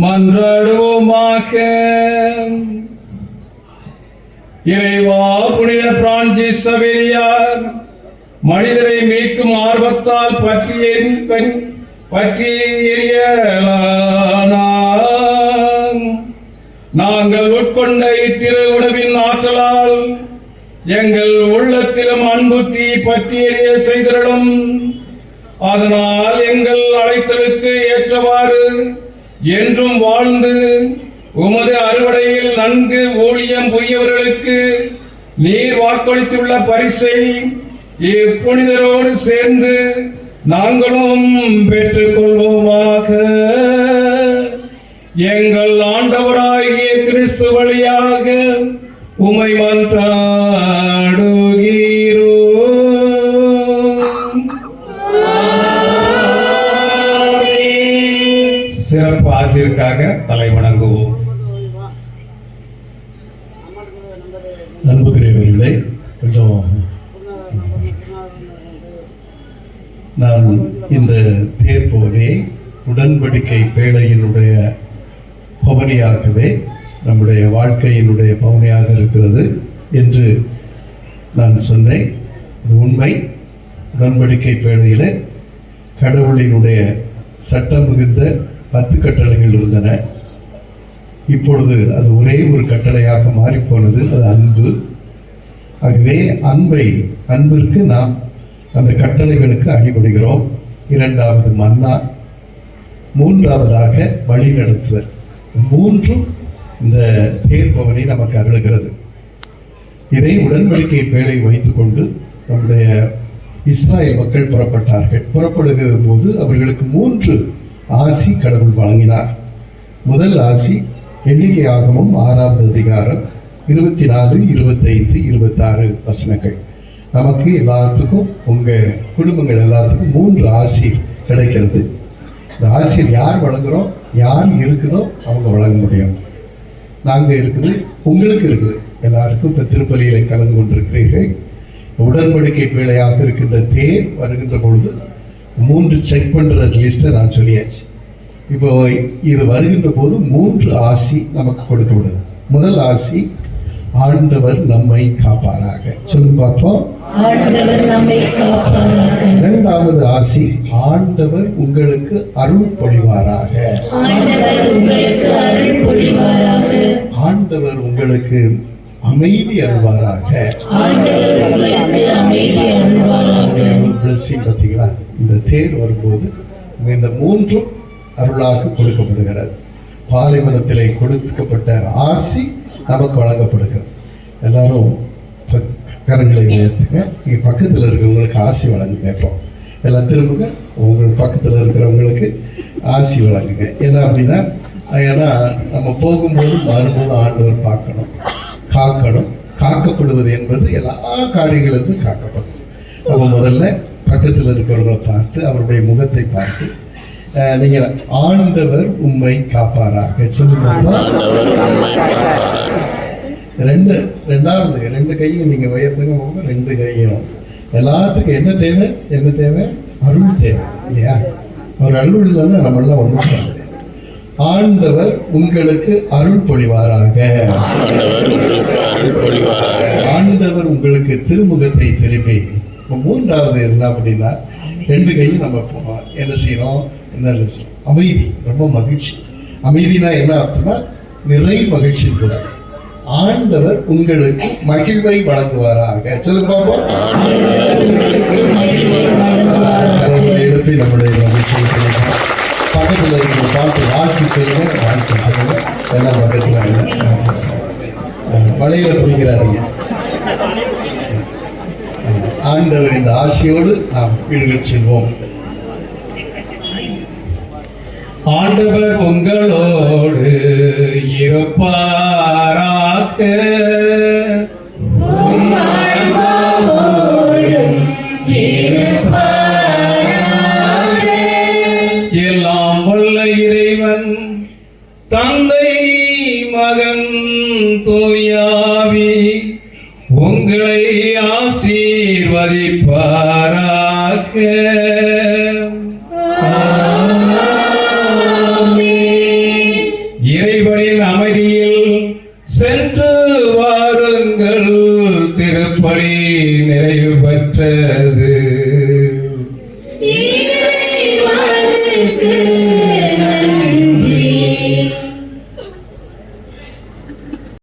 மன்றாடுவோமாக. இறைவா புனித பிரான்சிஸ் சவேரியார் மனிதரை மீட்கும் ஆர்வத்தால் பற்றி பெண் பன்- பற்றி நாங்கள் உட்கொண்ட இத்திரு உணவின் ஆற்றலால் எங்கள் உள்ளத்திலும் அன்பு தீ பற்றி எரிய செய்திடலும். அதனால் எங்கள் அழைத்தலுக்கு ஏற்றவாறு என்றும் வாழ்ந்து உமது அறுவடையில் நன்கு ஊழியம் புரியவர்களுக்கு நீர் வாக்களித்துள்ள பரிசை இப்புனிதரோடு சேர்ந்து நாங்களும் பெற்றுக்கொள்வோமாக. எங்கள் ஆண்டவராகிய கிறிஸ்து வழியாக உமை மன்றாடுகிறோம் சிறப்பு ஆசிரியருக்காக தலை வணங்குவோம். அன்புக்குரியவர்களே கொஞ்சம் நான் இந்த தேர்ப்போனே உடன்படிக்கை பேழையினுடைய பவனியாகவே நம்முடைய வாழ்க்கையினுடைய பவனியாக இருக்கிறது என்று நான் சொன்னேன். உண்மை. உடன்படிக்கை பேழையில் கடவுளினுடைய சட்டம் மிகுந்த பத்து கட்டளைகள் இருந்தன. இப்பொழுது அது ஒரே ஒரு கட்டளையாக மாறிப்போனது அது அன்பு. ஆகவே அன்பை அன்பிற்கு நாம் அந்த கட்டளைகளுக்கு அடிபடுகிறோம். இரண்டாவது மன்னா மூன்றாவதாக வழி நடத்துதல். மூன்றும் இந்த தேர்பவனை நமக்கு அருளுகிறது. இதை உடன்படிக்கை வேலை வைத்துக்கொண்டு நம்முடைய இஸ்ராயல் மக்கள் புறப்பட்டார்கள். புறப்படுகிற போது அவர்களுக்கு மூன்று ஆசி கடவுள் வழங்கினார். முதல் ஆசி எண்ணிக்கை ஆகமும் ஆறாவது அதிகாரம் இருபத்தி நாலு இருபத்தைந்து இருபத்தாறு வசனங்கள். நமக்கு எல்லாத்துக்கும் உங்கள் குடும்பங்கள் எல்லாத்துக்கும் மூன்று ஆசி கிடைக்கிறது. இந்த ஆசிர் யார் வழங்குறோம் யார் இருக்குதோ அவங்க வழங்க முடியும். நாங்கள் இருக்குது உங்களுக்கு இருக்குது. எல்லாருக்கும் இந்த திருப்பலியில் கலந்து கொண்டிருக்கிறீர்கள். உடன்படிக்கை பிழையாக இருக்கின்ற தேர் வருகின்ற பொழுது மூன்று செக் பண்ணுற லிஸ்ட்டை நான் சொல்லியாச்சு. இப்போ இது வருகின்ற போது மூன்று ஆசி நமக்கு கொடுக்கப்படுது முதல் ஆசி ஆண்டவர் நம்மை காப்பாராக. சொல்லி பார்ப்போம். இரண்டாவது ஆசி ஆண்டவர் உங்களுக்கு அருள் பொழிவாராக ஆண்டவர் உங்களுக்கு அமைதி அருள்வாராக. பார்த்தீங்களா? இந்த தேர் வரும்போது இந்த மூன்றும் அருளாக கொடுக்கப்படுகிறது. பாலைவனத்திலே கொடுக்கப்பட்ட ஆசி நமக்கு வழங்கப்படுகிறது. எல்லாரும் பக்- கரங்களை உயர்த்துங்க. நீங்கள் பக்கத்தில் இருக்கிறவங்களுக்கு ஆசி வழங்குங்க இப்போ. எல்லாம் திரும்புங்க. உங்கள் பக்கத்தில் இருக்கிறவங்களுக்கு ஆசி வழங்குங்க. ஏன்னா அப்படின்னா ஏன்னா நம்ம போகும்போது வரும்போது ஆண்டவர் பார்க்கணும். காக்கணும். காக்கப்படுவது என்பது எல்லா காரியங்களிலிருந்து காக்கப்படும். அப்போ முதல்ல பக்கத்தில் இருக்கிறவங்களை பார்த்து அவருடைய முகத்தை பார்த்து அஹ், நீங்க ஆண்டவர் உம்மை காப்பாராக. சொல்லுங்க. ரெண்டு ரெண்டாவது ரெண்டு கையும் நீங்க உயர்த்துங்க ரெண்டு கையும். எல்லாத்துக்கும் என்ன தேவை? என்ன தேவை? அருள் தேவை இல்லையா? ஒரு அருள் இல்லைன்னா நம்மளாம் ஒன்றும் ஆண்டவர் உங்களுக்கு அருள் பொழிவாராக ஆண்டவர் உங்களுக்கு திருமுகத்தை திரும்பி இப்போ மூன்றாவது என்ன அப்படின்னா ரெண்டு கையும் நம்ம என்ன செய்யணும்? என்ன அமைதி ரொம்ப மகிழ்ச்சி. அமைதினா என்ன அர்த்தம்னா நிறை மகிழ்ச்சி கூட. ஆண்டவர் உங்களுக்கு மகிழ்வை வழங்குவாராக. சொல்லுங்க பாப்போம் எழுப்பி நம்முடைய மகிழ்ச்சியை பக்கத்தில் இருக்கிற பாட்டு வாழ்த்து சொல்லுங்க வாழ்த்து சொல்லுங்க எல்லாம் பக்கத்தில். வலையில பிடிக்கிறாதீங்க ஆண்டவர் இந்த ஆசையோடு நாம் வீடுகள் செல்வோம். ஆண்டவர் உங்களோடு இருப்பாராக. எல்லாம் தூயாவி உங்களை ஆசீர்வதிப்பாராக. இறைவனின் அமைதியில் சென்று வாருங்கள் திருப்பணி நிறைவு பெற்றது.